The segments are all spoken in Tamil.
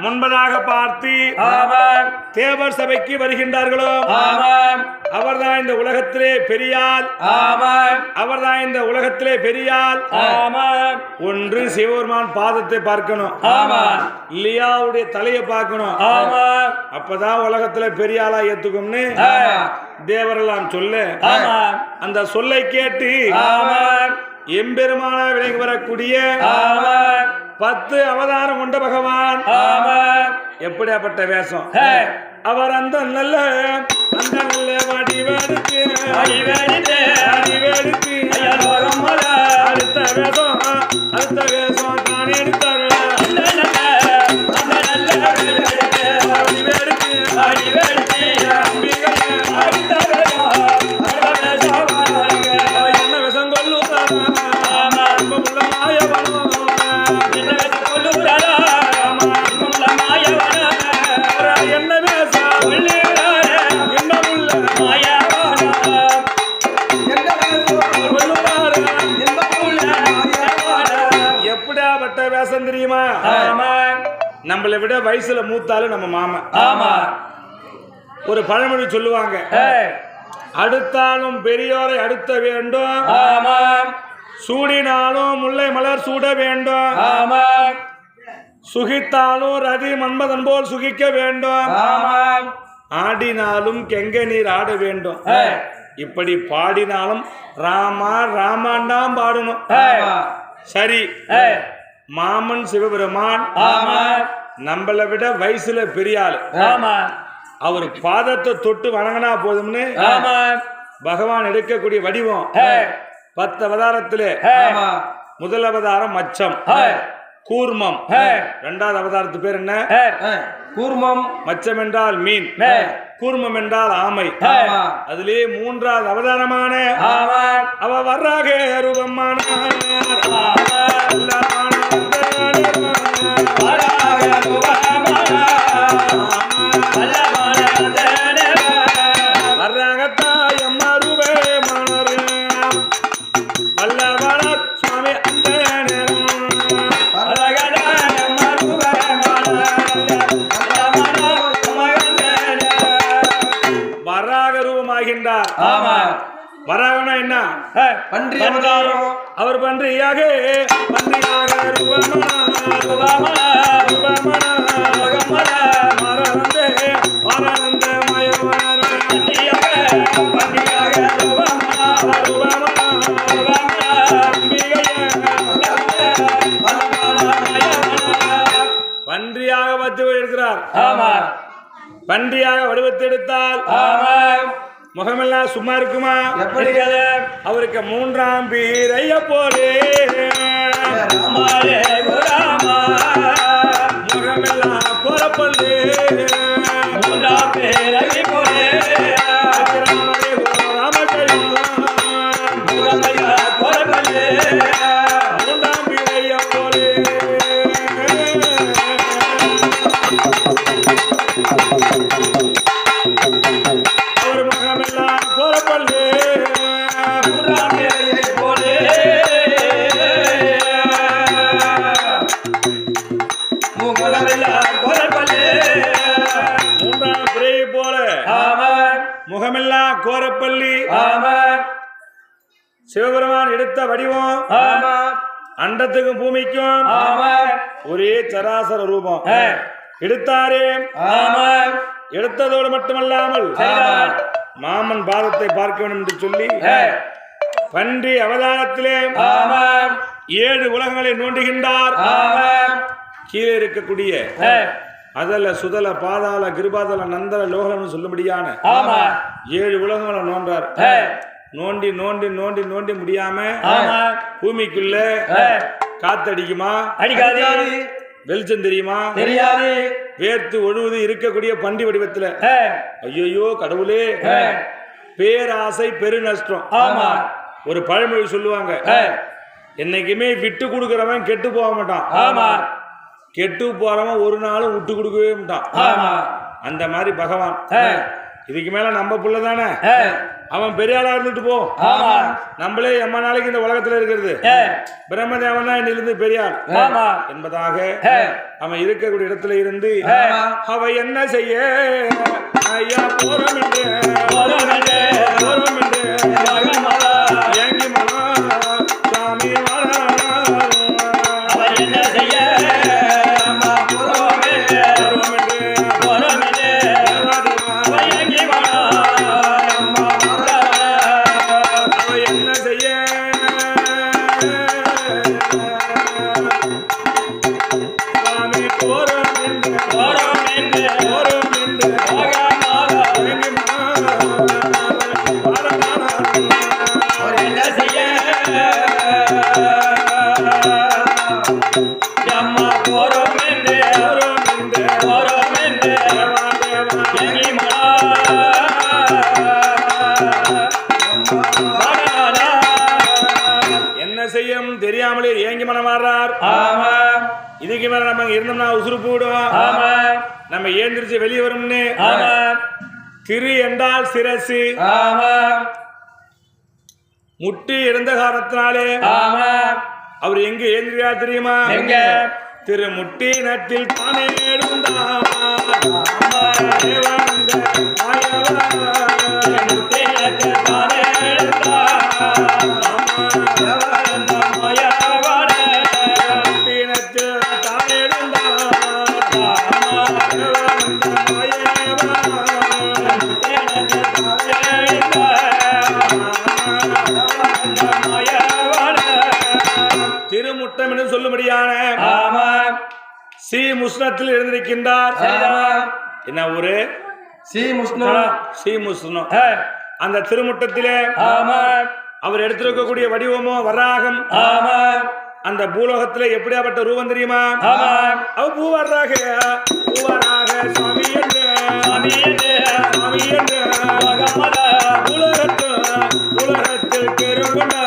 முன்பதாக பார்த்து தேவர் சபைக்கு வருகின்றார்களோ? ஆமாம். அவர்தான் இந்த உலகத்திலே பெரியாள் ஆமாம். அவர்தான் இந்த உலகத்திலே பெரியாள் ஆமாம். ஒன்று சிவபெருமான் பாதத்தை பார்க்கணும். அவருடைய தலையை பார்க்கணும். ஆமாம். அப்பதான் உலகத்துல பெரிய ஆளா ஏத்துக்கும்னு தேவரெல்லாம் சொல்ல. ஆமாம். அந்த சொல்லை கேட்டு ஆமாம். எம்பெருமானா விலகி வரக்கூடிய ஆமாம். பத்து அவதாரம் கொண்ட பகவான். எப்படியாப்பட்ட வேஷம்? அவர் அந்த நல்ல அந்த நல்ல வடிவெடுத்து வடிவெடுத்து அடுத்த வேஷம் அடுத்த வேஷம். வயசுல மூத்தாலும் நம்ம மாமன் ஆமாம் ஒரு பழமொழி சொல்லுவாங்க. அடுத்தாலும் பெரியோரை அடுத்த வேண்டும். சூடினாலும் முல்லை மலர் சூட வேண்டும். ஆமாம் சுகித்தாலும் ரதி மன்மதன் போல் சுகிக்க வேண்டும். ஆடினாலும் கெங்க நீர் ஆட வேண்டும். இப்படி பாடினாலும் ராமா ராமாண்டாம் பாடணும். சரி. மாமன் சிவபெருமான். நம்மளை விட வயசுல பெரிய ஆளு. ஆமாம் அவர் பாதத்தை தொட்டு வணங்கினா போதும்னு ஆமாம் பகவான் எடுக்கக்கூடிய வடிவம். பத்து அவதாரத்திலே முதல் அவதாரம் மச்சம். கூர்மம். இரண்டாவது அவதாரத்து பேர் என்ன? கூர்மம். மச்சம் என்றால் மீன். கூர்மம் என்றால் ஆமை. ஆமாம் அதிலே மூன்றாவது அவதாரமான அவ வர்றாக ரூபமான வராக ரூபமாகின்றார் வராகனா என்ன? பன்றி அவதாரம். அவர் பன்றியாக பன்றியாக ரூபமான ரூபமான மரணந்தே மரணந்த மயமான பன்றியாக வச்சு இருக்கிறார் பன்றியாக வடிவத்தெடுத்தால் முகமெல்லாம் சும்மா இருக்குமா? அவருக்கு மூன்றாம் பீரைய போலே. முகமெல்லாம் அண்டத்துக்கும் பூமிக்கும் ஒரே சராசர ரூபம். எடுத்தாரே. எடுத்ததோடு மட்டுமல்லாமல் மாமன் பாதத்தை பார்க்க வேண்டும் என்று சொல்லி பன்றி அவதாரத்திலே ஏழு உலகங்களை நோண்டுகின்றார். கீழே இருக்கக்கூடிய அதல சுதல பாதாள கிருபாதல நந்தல லோகலம்னு சொல்லும்படியான ஏழு உலகங்களை நோன்றார். நோண்டி நோண்டி நோண்டி நோண்டி முடியாம பூமிக்குள்ள காத்தடிக்குமா? அடிக்காதே. வெளிச்சம் தெரியுமா? தெரியாது. வேர்த்து ஒழுவது இருக்கக்கூடிய பன்றி வடிவத்துல. ஐயோ கடவுளே. பேராசை பெரு நஷ்டம் ஆமா. ஒரு பழமொழி சொல்லுவாங்க. என்னைக்குமே விட்டு கொடுக்கறவன் கெட்டு போக மாட்டான். ஆமா. கெட்டு போறவன் ஒரு நாளும் விட்டு கொடுக்கவே மாட்டான். அந்த மாதிரி பகவான். இதுக்கு மேல நம்ம புள்ள தானே? அவன் பெரிய ஆளா இருந்துட்டு போ. நம்மளே எம்ம நாளைக்கு இந்த உலகத்துல இருக்கிறது. பிரம்மதேவன் தான் இன்னிலிருந்து பெரிய ஆள். ஆமா. என்பதாக அவன் இருக்கக்கூடிய இடத்துல இருந்து. அவ என்ன செய்ய? ஐயா போறோம் என்று தெரியாமலே ஏங்கி மனம் மாறுறார் ஆமா. இதுக்கு மேல நம்ம இருந்தோம்னா உசுறு போடுவோம். ஆமா. நம்ம ஏந்திரிச்சு வெளியே வரும்னு. ஆமா. திரு என்றால் சிரசு. ஆமா. முட்டி இருந்த காரணத்தினாலே. ஆமா. அவர் எங்க ஏந்திரியார் தெரியுமா? எங்க? திரு முட்டி நட்டில் தானே எழுந்தார். ஸ்ரீ முஸ்னத்தில் எழுந்திருக்கின்றார் சரிதான். என்ன ஊரு? சி முஷ்ணு ஸ்ரீ முஸ்னம் அந்த திருமுட்டத்திலே அவர் எடுத்திருக்கக்கூடிய வடிவமோ வராகம். ஆமா அந்த பூலோகத்திலே எப்படியாப்பட்ட ரூபம் தெரியுமா. அவ பூவராக. பூவராக சுவாமி. உலகத்தில் உலகத்தில் பெருங்கொண்டாட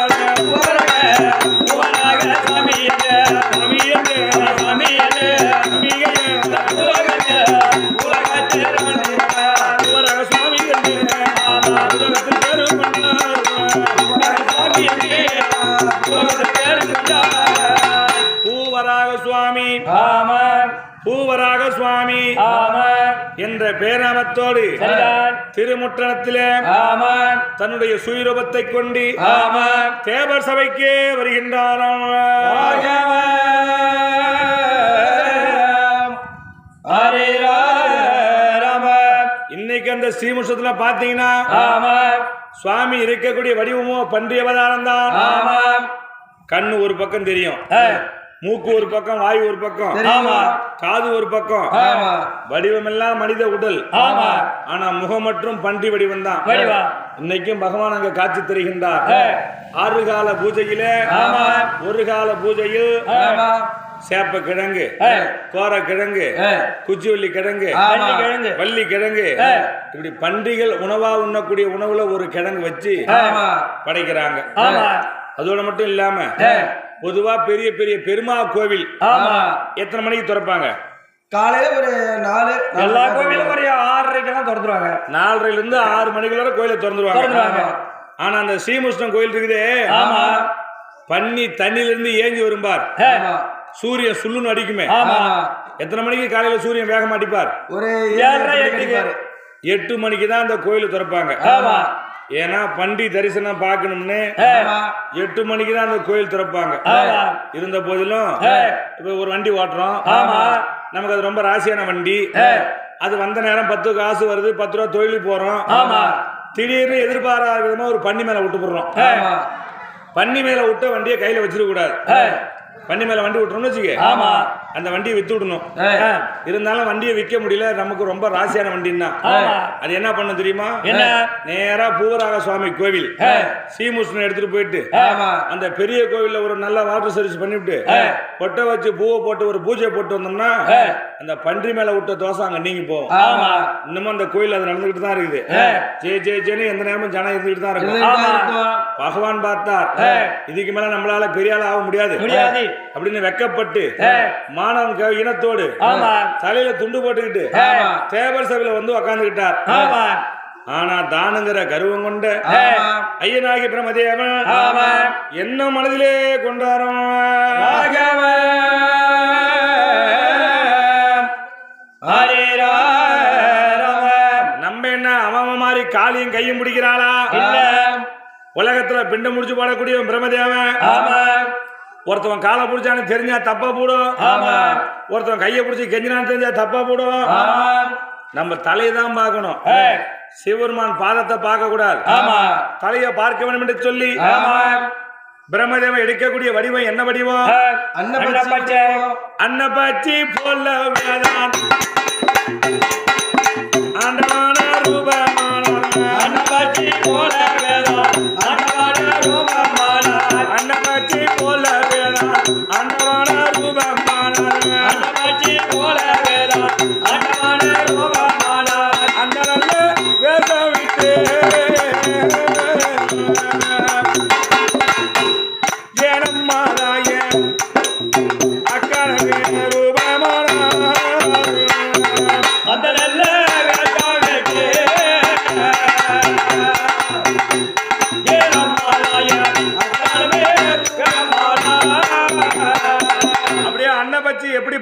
பூவராக சுவாமி ஆமா என்ற பேராமத்தோடு ஆமா தன்னுடைய சுயரூபத்தை கொண்டு ஆமா தேவர் சபைக்கே வருகின்றாராம். இன்னைக்கு அந்த ஸ்ரீமுஷத்துல பாத்தீங்கன்னா ஆமா சுவாமி இருக்கக்கூடிய வடிவமோ பன்றி அவதாரம் தான். கண்ணு ஒரு பக்கம் தெரியும். மூக்கு ஒரு பக்கம் வாய் ஒரு பக்கம். ஆமா. காது ஒரு பக்கம். ஆமா. வடிவமெல்லாம் மனித உடல். ஆமா. ஆனா முகம் மற்றும் பன்றி வடிவம் தான். வடிவா. இன்னைக்கும் பகவான் அங்க காட்சி தருகின்றார். ஆறு கால பூஜையிலே ஆமா. ஒரு கால பூஜையில் ஆமா. சேப்ப கிழங்கு. கோர கிழங்கு. குச்சிவள்ளி கிழங்கு வள்ளி கிழங்கு. இப்படி பன்றிகள் உணவா உண்ணக்கூடிய உணவுல ஒரு கிழங்கு வச்சு படைக்கிறாங்க. ஆமா. அதோட மட்டும் இல்லாம. பொதுவா பெரிய பெரிய பெருமா கோவில். ஆமா. எத்தனை மணிக்கு திறப்பாங்க? காலையில ஒரு நாலு எல்லா கோவிலும் ஒரு ஆறரைக்கெல்லாம் திறந்துருவாங்க. நாலரைல இருந்து ஆறு மணிக்குள்ள கோயிலை திறந்துருவாங்க. ஆனா அந்த ஸ்ரீமுஷ்ணம் கோயில் இருக்குதே. ஆமா. பன்னி தண்ணியில இருந்து ஏஞ்சி வரும்பார். சூரியன் சுள்ளுன்னு அடிக்குமே. ஆமா. எத்தனை மணிக்கு காலையில சூரியன் வேகமா அடிப்பார் ஒரு. எட்டு மணிக்கு தான் அந்த கோயில் திறப்பாங்க. ஆமா. ஏன்னா பண்டி தரிசனம் பார்க்கணும்னு எட்டு மணிக்கு தான் அந்த கோயில் திறப்பாங்க. இருந்த போதிலும். இப்ப ஒரு வண்டி ஓட்டுறோம். நமக்கு அது ரொம்ப ராசியான வண்டி. அது வந்த நேரம் பத்து காசு வருது பத்து ரூபா தொழிலுக்கு போறோம். திடீர்னு எதிர்பாராத விதமா ஒரு பன்னி மேல விட்டு போடுறோம். பன்னி மேல விட்டு வண்டியை கையில வச்சிருக்க கூடாது. வண்டி மேல வண்டி விட்டுறோம்னு வச்சுக்க. ஆமா. அந்த வண்டியை வித்து விடணும். இருந்தாலும் வண்டியை விற்க முடியல. நமக்கு ரொம்ப ராசியான வண்டின்னா. அது என்ன பண்ணும் தெரியுமா? என்ன? நேரா பூவராக சுவாமி கோவில். சீமுஷ்ணன் எடுத்துட்டு போயிட்டு அந்த பெரிய கோவில்ல ஒரு நல்ல வாட்டர் சர்வீஸ் பண்ணிவிட்டு பொட்டை வச்சு பூவை போட்டு ஒரு பூஜை போட்டு வந்தோம்னா அந்த பன்றி மேல விட்ட தோசை அங்க நீங்கி ஆமா. இன்னமும் அந்த கோயில் அது நடந்துகிட்டு தான் இருக்குது. ஜே ஜே ஜேன்னு எந்த நேரமும் ஜனம் இருந்துகிட்டு தான். இருக்கும். பகவான் பார்த்தார். இதுக்கு மேல நம்மளால பெரிய ஆள் ஆக முடியாது. முடியாது. அப்படின்னு வெக்கப்பட்டு க- இனத்தோடு தலையில துண்டு போட்டுக்கிட்டு. தேவர் சபையில வந்து உக்காந்துக்கிட்டார். ஆனா தானுங்கிற கருவம் கொண்ட. ஐயனாகி பிரமதேவன். என்ன மனதிலே கொண்டாரம்? நம்ம என்ன அவன் மாதிரி காலியும் கையும் பிடிக்கிறாளா? இல்ல. உலகத்துல பிண்டம் முடிச்சு போடக்கூடிய பிரம்மதேவன் ஆமா. ஒருத்தவன் காலை பிடிச்சான்னு தெரிஞ்சா தப்பா போடும். ஆமா. ஒருத்தவன் கையை பிடிச்சி கெஞ்சினான்னு தெரிஞ்சா தப்பா போடும். நம்ம தலையை தான் பார்க்கணும் சிவருமான் பாதத்தை பார்க்க கூடாது ஆமா. தலையை பார்க்க வேண்டும் என்று சொல்லி ஆமா. பிரம்மதேவன் எடுக்கக்கூடிய வடிவம் என்ன வடிவம். அன்னபச்சி போல.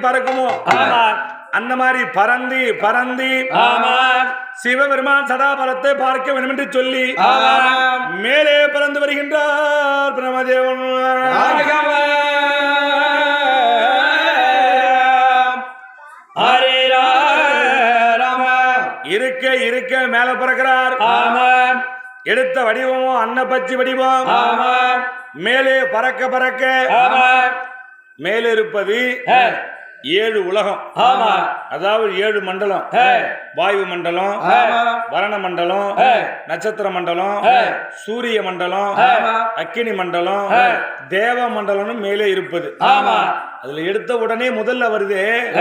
பறக்குமோ? அந்த மாதிரி பறந்து பறந்து. சிவபெருமான் சதாபரத்தை பார்க்க வேண்டும் என்று சொல்லி மேலே பறந்து வருகின்றார் ராம இருக்க இருக்க மேல பறக்கிறார். ஆமா எடுத்த வடிவமும் அன்னபச்சி வடிவம். ஆமா மேலே பறக்க பறக்க. ஆமா மேலே இருப்பது ஏய், ஏழு உலகம். ஆமா. அதாவது ஏழு மண்டலம். வாயு மண்டலம். வரண மண்டலம். நட்சத்திர மண்டலம். சூரிய மண்டலம். அக்கினி மண்டலம். தேவ மண்டலம்னு மேலே இருப்பது. ஆமா. அதுல எடுத்த உடனே முதல்ல வருது.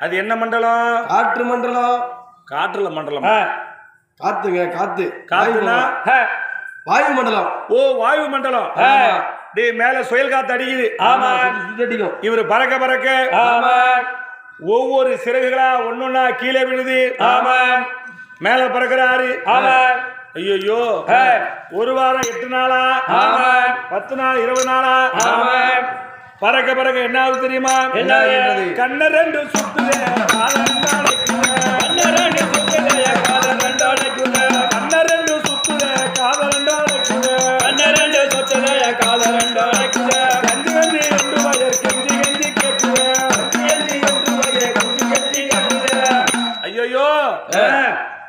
அது என்ன மண்டலம்? காற்று மண்டலம். காற்றுல மண்டலம். காத்துங்க காத்து. காத்துனா? வாயு மண்டலம். ஓ வாயு மண்டலம். டேய் மேல சுயல் காத்து அடிக்குது. ஆமா சுத்தி அடிக்கும். இவர் பறக்க பறக்க. ஆமா. ஒவ்வொரு சிறகுகளா ஒன்னொன்னா கீழே விழுது. ஆமா. மேல பறக்கிறாரு. ஆமா. ஐயோ ஒரு வாரம் எட்டு நாளா? ஆமா. பத்து நாள் இருபது நாளா? ஆமா. பறக்க பறக்க என்ன ஆகுது தெரியுமா என்ன? கண்ண ரெண்டு சுத்துதே.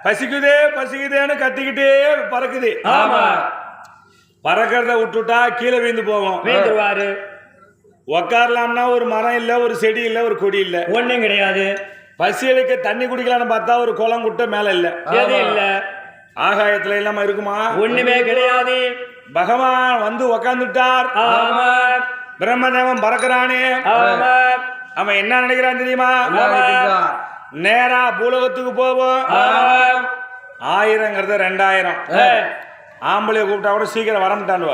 பசிக்குதே பசிக்குதேன்னு கத்திக்கிட்டே பறக்குது. ஆமா. பறக்கிறத விட்டுட்டா கீழே விழுந்து போவோம். வீந்துருவாரு உக்காரலாம்னா ஒரு மரம் இல்ல ஒரு செடி இல்ல ஒரு கொடி இல்ல. ஒண்ணும் கிடையாது. பசி எடுக்க தண்ணி குடிக்கலாம்னு பார்த்தா ஒரு குளம் குட்டை மேல இல்ல. எது இல்ல? ஆகாயத்துல இல்லாம இருக்குமா? ஒண்ணுமே கிடையாது. பகவான் வந்து உக்காந்துட்டார். ஆமா. பிரம்மதேவன் பறக்கிறானே. ஆமா. அவன் என்ன நினைக்கிறான் தெரியுமா? நேரா பூலோகத்துக்கு போவோம். ஆயிரங்கிறது ரெண்டாயிரம். ஏய், ஆம்பளைய கூப்பிட்டா கூட சீக்கிரம் வரமாட்டான்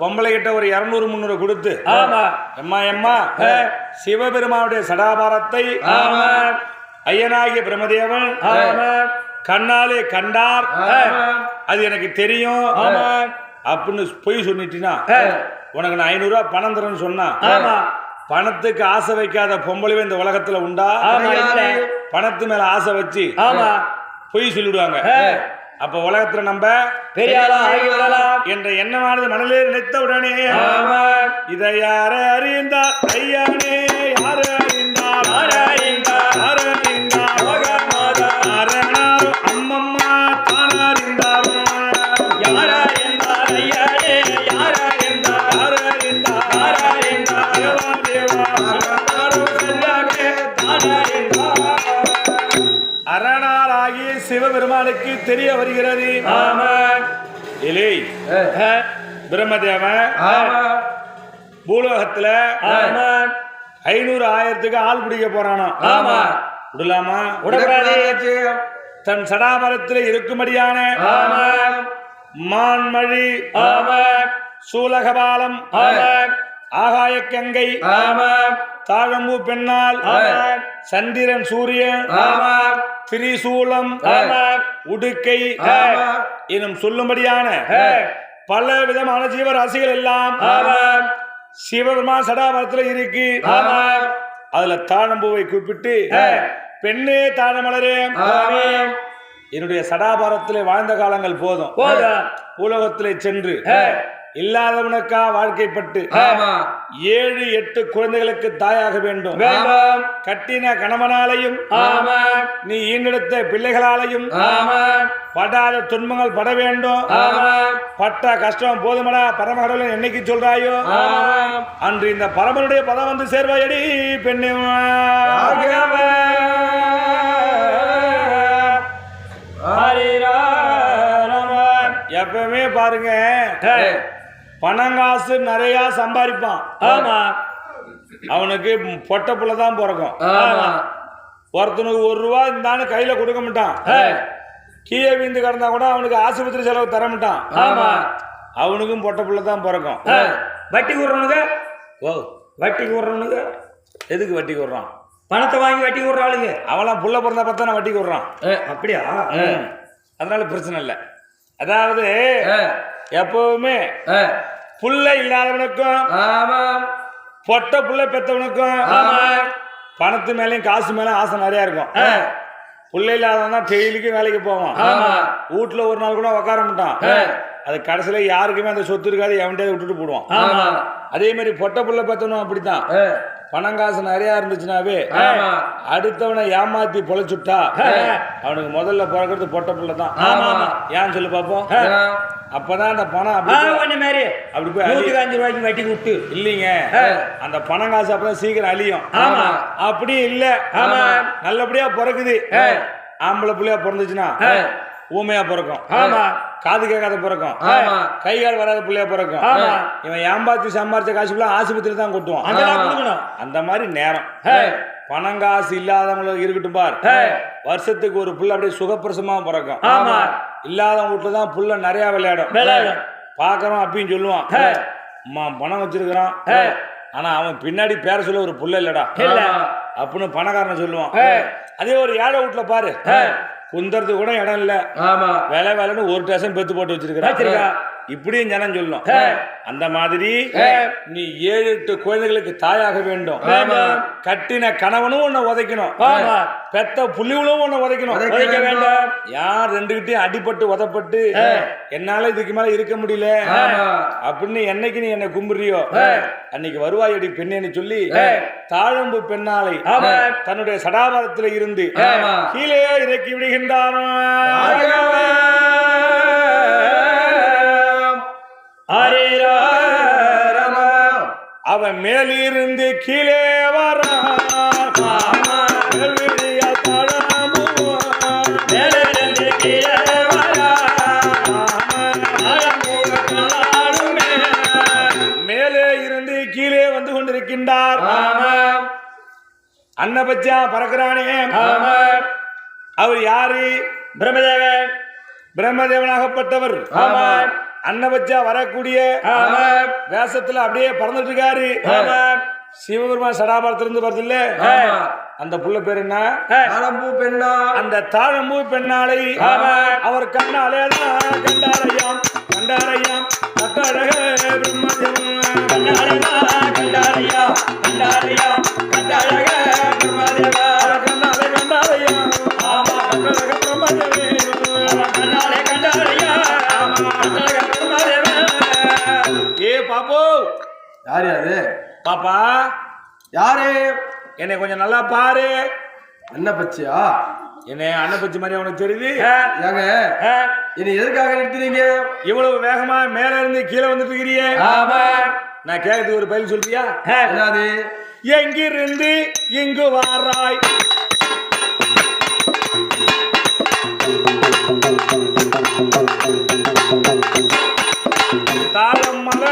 பொம்பளை கிட்ட ஒரு இருநூறு முந்நூறு கொடுத்து. எம்மா எம்மா. சிவபெருமானுடைய சடாபாரத்தை ஐயனாகிய பிரம்மதேவன் ஆமா கண்ணாலே கண்டார். அது எனக்கு தெரியும். அப்படின்னு பொய் சொல்லிட்டினா ஏய், உனக்கு நான் ஐநூறு ரூபாய் பணம் தரேன்னு சொன்னா பணத்துக்கு ஆசை வைக்காத பொம்பளைவே இந்த உலகத்துல உண்டா? பணத்து மேல ஆசை வச்சு ஆமா. பொய் சொல்லிடுவாங்க. அப்ப உலகத்துல நம்ம பெரிய ஆளா ஆகி விடலாம் என்ற எண்ணமானது மனதிலே நினைத்த உடனே இதை யார அறிந்தார் ஐயானே? சிவபெருமானுக்கு தெரிய வருகிறது. ஆமா இலே. ஏய், பிரம்மதேவன் ஆமா. பூலோகத்துல ஐநூறு ஆயிரத்துக்கு ஆள் பிடிக்க போறானோ? ஆமா விடலாமா? தன் சடாமரத்தில் இருக்கும்படியான ஆமா மான்மழி ஆமா சூலகபாலம் ஆகாய கங்கை தாழம்பூ பெண்ணால். சந்திரன் சூரியன். திரிசூலம். உடுக்கை. எனும் சொல்லும்படியான பல விதமான ஜீவராசிகள் எல்லாம் சிவபெருமான் சடாபரத்துல இருக்கு. அதுல தாழம்பூவை கூப்பிட்டு பெண்ணே தாழமலரே என்னுடைய சடாபாரத்திலே வாழ்ந்த காலங்கள் போதும். பூலோகத்திலே சென்று இல்லாதவனுக்கா வாழ்க்கைப்பட்டு. ஏழு எட்டு குழந்தைகளுக்கு தாயாக வேண்டும். கட்டின கணவனாலையும் நீ ஈண்டெடுத்த பிள்ளைகளாலையும் படாத துன்பங்கள் பட வேண்டும். பட்ட கஷ்டம் போதுமடா பரமகடவுளன் என்னைக்கு சொல்றாயோ? அன்று இந்த பரமனுடைய பதம் வந்து சேர்வாயடி பெண்ணே. எப்பவுமே பாருங்க. பணங்காசு நிறைய சம்பாதிப்பான். ஆமா. அவனுக்கு பொட்ட புள்ள தான் பிறக்கும். ஒருத்தனுக்கு ஒரு ரூபா இருந்தான்னு கையில கொடுக்க மாட்டான். கீழே விழுந்து கிடந்தா கூட அவனுக்கு ஆஸ்பத்திரி செலவு தர மாட்டான். ஆமா. அவனுக்கும் பொட்ட புள்ள தான் பிறக்கும். வட்டி விடுறவனுங்க ஓ. வட்டி விடுறவனுங்க எதுக்கு வட்டி விடுறான் பணத்தை வாங்கி வட்டி விடுற ஆளுங்க அவெல்லாம் புள்ள பிறந்தா பார்த்தா வட்டிக்கு விடுறான் அப்படியா? ம். அதனால பிரச்சனை இல்லை. அதாவது எப்பவுமே புள்ள இல்லாதவனுக்கும் ஆமாம். பொட்ட புள்ள பெத்தவனுக்கும் பணத்து மேலேயும் காசு மேலே ஆசை நிறைய இருக்கும். புள்ள இல்லாதவன் தான் டெய்லிக்கும் வேலைக்கு போவான். வீட்டுல ஒரு நாள் கூட உட்கார மாட்டான். அது கடைசியில யாருக்குமே அந்த சொத்து இருக்காது எவன்கிட்ட விட்டுட்டு போடுவான். அதே மாதிரி பொட்ட புள்ள பெத்தவனும் அப்படித்தான். பணம் காசு நிறைய இருந்துச்சுனாவே அடுத்தவனை ஏமாத்தி பொழைச்சுட்டா அவனுக்கு முதல்ல பிறக்கிறது பொட்ட புள்ள தான். ஏன்னு சொல்லு பாப்போம்? அப்பதான் அந்த பணம் அப்படி அப்படி போய் நூத்தி. அஞ்சு ரூபாய்க்கு வட்டி விட்டு இல்லைங்க. அந்த பணம் காசு அப்பதான் சீக்கிரம் அழியும். ஆமா. அப்படி இல்ல. ஆமா. நல்லபடியா பிறக்குது. ஆம்பளை புள்ளையா பிறந்துச்சுன்னா ஊமையா பிறக்கும். ஆமா. காது கேட்காத பிறக்கும். கை கால் வராத புள்ளையா பிறக்கும். ஆமா. இவன் ஏம்பாத்தி சம்பாரிச்ச காசு ஃபுல்லா ஆஸ்பத்திரி தான் கொட்டுவான். அந்த மாதிரி நேரம். பணம் காசு இல்லாதவங்களுக்கு இருக்கட்டும் பார். வருஷத்துக்கு ஒரு புள்ள அப்படியே சுகப்பிரசமா பிறக்கும். ஆமா. இல்லாதவங்க வீட்டுல தான் புள்ள நிறைய விளையாடும். விளையாடும். பாக்குறோம் அப்பயும் சொல்லுவான். பணம் வச்சிருக்கிறான். ஆனா அவன் பின்னாடி பேர சொல்ல ஒரு புள்ள இல்லடா. இல்ல. அப்படின்னு பணக்காரன் சொல்லுவான். அதே ஒரு ஏழை வீட்டுல பாரு. குந்தறதுக்கு கூட இடம் இல்ல. ஆமா. வேலை வேலைன்னு ஒரு டேஷன் பெத்து போட்டு வச்சிருக்கா. இப்படியும் ஜனம் சொல்லும். அந்த மாதிரி நீ ஏழு எட்டு குழந்தைகளுக்கு தாயாக வேண்டும். கட்டின கணவனும் உன்னை உதைக்கணும். பெத்த புள்ளிகளும் உன்னை உதைக்கணும். உதைக்க உதைக்க வேண்டும். வேண்டாம். யார் ரெண்டுகிட்டயும் அடிபட்டு உதப்பட்டு என்னால இதுக்கு மேல இருக்க முடியல. அப்படின்னு என்னைக்கு நீ என்னை கும்பிடுறியோ அன்னைக்கு வருவாயடி பெண்ணேன்னு சொல்லி தாழம்பு பெண்ணாலை. தன்னுடைய சடாபாரத்துல இருந்து. கீழே இறக்கி விடுகின்றானோ ஹரிரா ராமா அவன் மேலிருந்து கீழே வரான் ஆமாம் அன்னபச்சா பறக்கிறானே. அவர் யாரு? பிரம்மதேவன். பிரம்மதேவனாகப்பட்டவர் ஆமா. அன்னபச்சா வரக்கூடிய வேஷத்துல அப்படியே பறந்துட்டு இருக்காரு ஆமா. சிவபெருமான் சடாபாரத்திலிருந்து வருது இல்ல ஆமா. அந்த புள்ள பேர் என்ன? தாழம்பூ பெண்ணா. அந்த தாழம்பூ பெண்ணாலை ஆமா. அவர் கண்ணாலே கண்டாரையாம் கண்டாரையாம். கட்டழக பிரம்மதேவன் கண்டாரையா கண்டாரையா. கண்டாரையா. கண்டாரக பிரம்மதேவா. யார் யாரு? பாப்பா. யாரு? என்னை கொஞ்சம் நல்லா பாரு. என்ன பச்சியா? என்னை அன்னப்பச்சி மாதிரி அவனுக்கு தெரியுது? ஏங்க என்னை எதுக்காக நிறுத்துறீங்க? இவ்வளவு வேகமா மேல இருந்து கீழே வந்துட்டு இருக்கிறியே. ஆமா. நான் கேட்கறதுக்கு ஒரு பதில் சொல்றியா? என்னது? எங்கிருந்து இங்கு வாராய்? தாளம் மலரே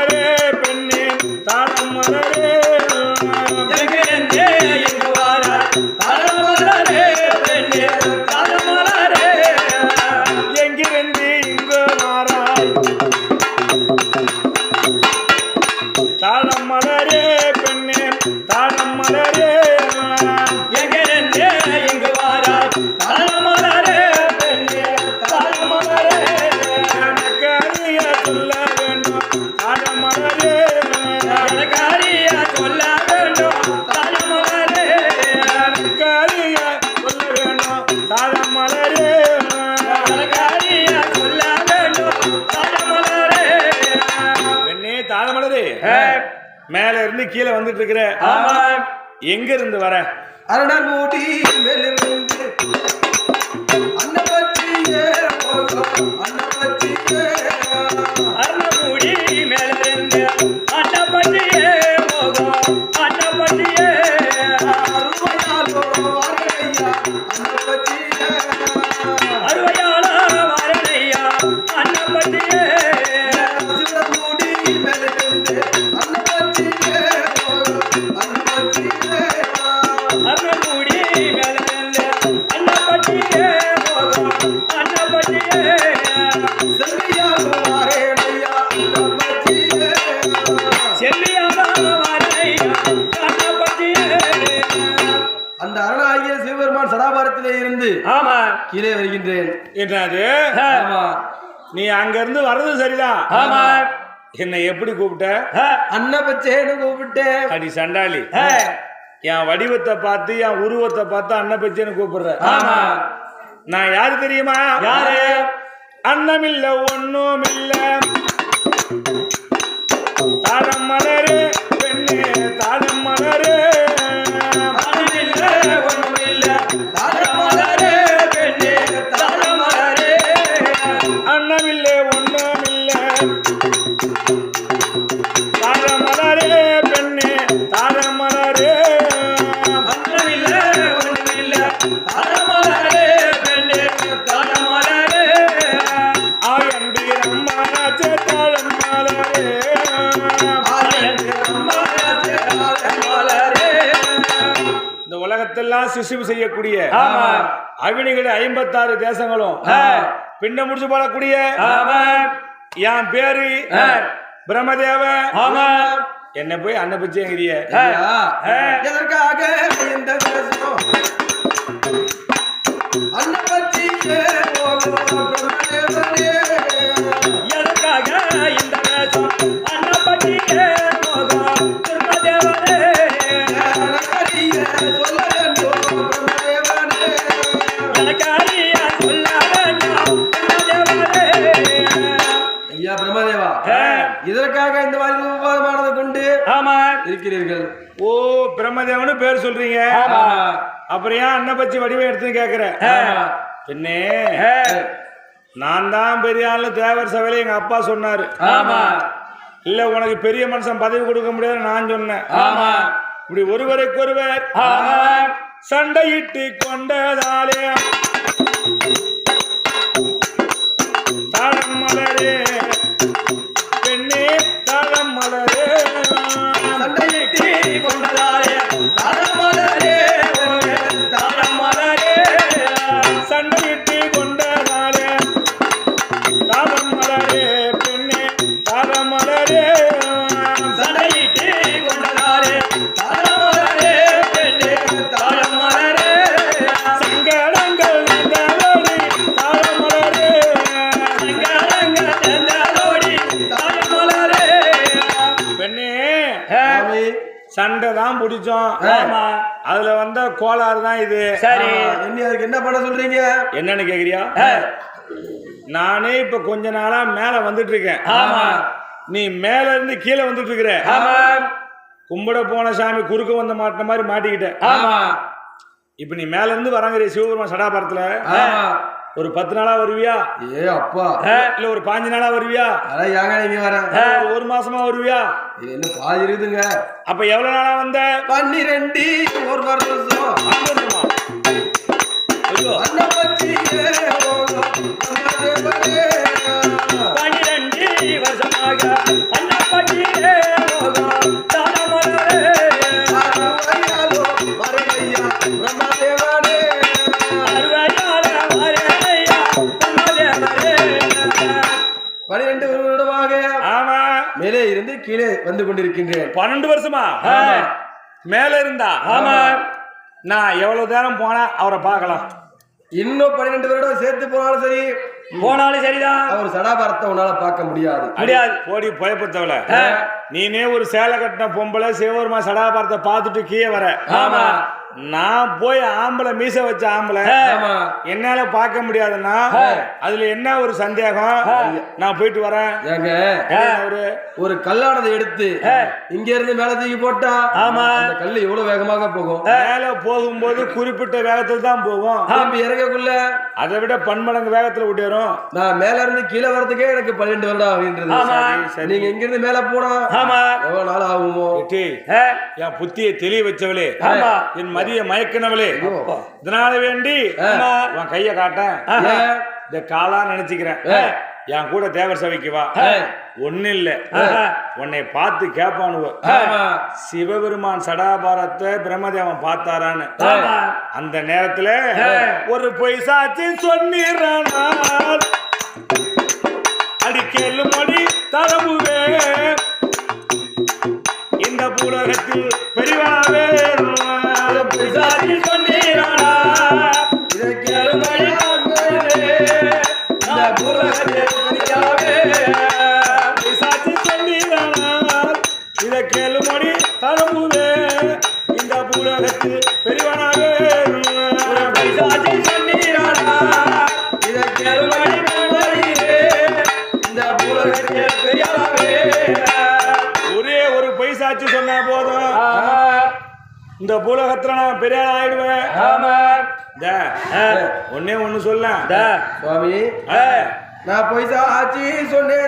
கீழே வந்துட்டு இருக்கிற ஆமா. எங்க இருந்து வர? அரணர் மூடி மேலிருந்து அன்ன பச்சியே அன்ன பச்சியே என்னது? நீ அங்க இருந்து வர்றது சரிதான். ஆமா. என்னை எப்படி கூப்பிட்ட? அன்ன பச்சேன்னு கூப்பிட்டேன் அடி சண்டாளி. என் வடிவத்தை பார்த்து என் உருவத்தை பார்த்து அன்னப்பச்சேன்னு கூப்பிடுற. ஆமா. நான் யாரு தெரியுமா? யாரு? அன்னமில்ல ஒண்ணும் இல்ல தாழம் மலரு பெண்ணே தாழம் மலரு. இந்த உலகத்தெல்லாம் சிசுவு செய்யக்கூடிய ஆமா. அவினிகள் ஐம்பத்தாறு தேசங்களும். பின்ன முடிச்சு போடக்கூடிய ஆமா என் பேரு. பிரம்மதேவ. ஆமா. என்ன போய் அன்ன பிச்சைங்கிறிய. எதற்காக இந்த பச்சியே போகும் பிரம்மதேவனே. எதற்காக இந்த வேஷம் அன்னப்பட்டியே போகும் திருமதேவனே இருக்கிறீர்கள். ஓ பிரம்மதேவனு பேர் சொல்றீங்க. அப்புறம் ஏன் அன்ன பச்சி வடிவம் எடுத்து கேக்குற? ஆமா. பின்னே நான் தான் பெரிய ஆளு தேவர் சபையில எங்க அப்பா சொன்னாரு. ஆமா. இல்ல உனக்கு பெரிய மனுஷன் பதவி கொடுக்க முடியாது நான் சொன்னேன். ஆமா. இப்படி ஒருவருக்கொருவர் ஆமா. சண்டையிட்டு கொண்டதாலே. தாழம் மலரே. பெண்ணே தாழம் மலரே. சண்டையிட்டு சண்டை தான் பிடிச்சோம். ஆமா. அதுல வந்த கோளாறு தான் இது. சரி. அதுக்கு என்ன பண்ண சொல்றீங்க? என்னன்னு கேக்குறியா? நானே இப்ப கொஞ்ச நாளா மேல வந்துட்டு இருக்கேன் ஆமா. நீ மேல இருந்து கீழே வந்துட்டு இருக்கிற ஆமா. கும்பிட போன சாமி குறுக்க வந்த மாட்டின மாதிரி மாட்டிக்கிட்ட ஆமா. இப்ப நீ மேல இருந்து வரங்கிற சிவபெருமான் சடாபாரத்துல. ஒரு பத்து நாளா வருவியா? ஏ அப்பா. இல்ல ஒரு பாஞ்சு நாளா வருவியா? அதான் ஏங்க நீங்க வர ஒரு மாசமா வருவியா? இது என்ன பாதி இருக்குதுங்க அப்ப எவ்வளவு நாளா வந்த? பன்னிரெண்டு ஒரு வருஷம்? ஐயோ. அன்ன பச்சியே வந்து கொண்டிருக்கின்றேன். பன்னெண்டு வருஷமா. மேல இருந்தா? ஆமா. நான் எவ்வளவு நேரம் போனா அவரை பார்க்கலாம். இன்னும் பன்னிரெண்டு வருடம் சேர்த்து போனாலும் சரி போனாலும் சரிதான். அவர் சடாபாரத்தை உன்னால பார்க்க முடியாது. முடியாது. போடி பயப்பத்தவள நீனே ஒரு சேலை கட்டின பொம்பளை சிவபெருமா சடாபாரத்தை பார்த்துட்டு கீழே வர. ஆமா. நான் போய் ஆம்பளை மீச வச்ச ஆம்பளை. ஆமா. என்னால பார்க்க முடியாதுன்னா அதுல என்ன ஒரு சந்தேகம்? நான் போயிட்டு வரேன். ஒரு ஒரு கல்லானதை எடுத்து இங்க இருந்து மேல தூக்கி போட்டா ஆமா. அந்த கல்லு எவ்வளவு வேகமாக போகும்? மேல போகும்போது குறிப்பிட்ட வேகத்துல தான் போகும். திரும்பி இறங்கக்குள்ள. அதை விட பன்மடங்கு வேகத்துல விட்டுரும் நான் மேல இருந்து கீழே வர்றதுக்கே எனக்கு பன்னெண்டு வருடம் அப்படின்றது. நீங்க இங்க இருந்து மேல போனா ஆமா. எவ்வளவு நாள் ஆகுமோ? என் புத்தியை தெளிய வச்சவளே. ஆமா. என் மதிய மயக்கினவளே. இதனால வேண்டி. உன் கைய காட்டேன். இந்த காலா நினைச்சுக்கிறேன். என் கூட தேவர் சபைக்கு வா. ஒண்ணு இல்ல. உன்னை பார்த்து கேப்பானுவ. சிவபெருமான் சடாபாரத்தை பிரம்மதேவன் பார்த்தாரான்னு. அந்த நேரத்துல ஒரு பொய் சாட்சி சொன்னிறானால் அடிக்கேளு மொழி தரமுவே. இந்த பூலகத்தில் பெரியவாவே பிசாசு சொன்னீரானா, இதை கேளுங்கள் இந்த பூலகத்துல நான் பெரிய ஆள் ஆயிடுவேன். ஆமா. இந்த, ஒண்ணே சொல்ல டா, சுவாமி நான் போய் சாட்சி சொன்னேன்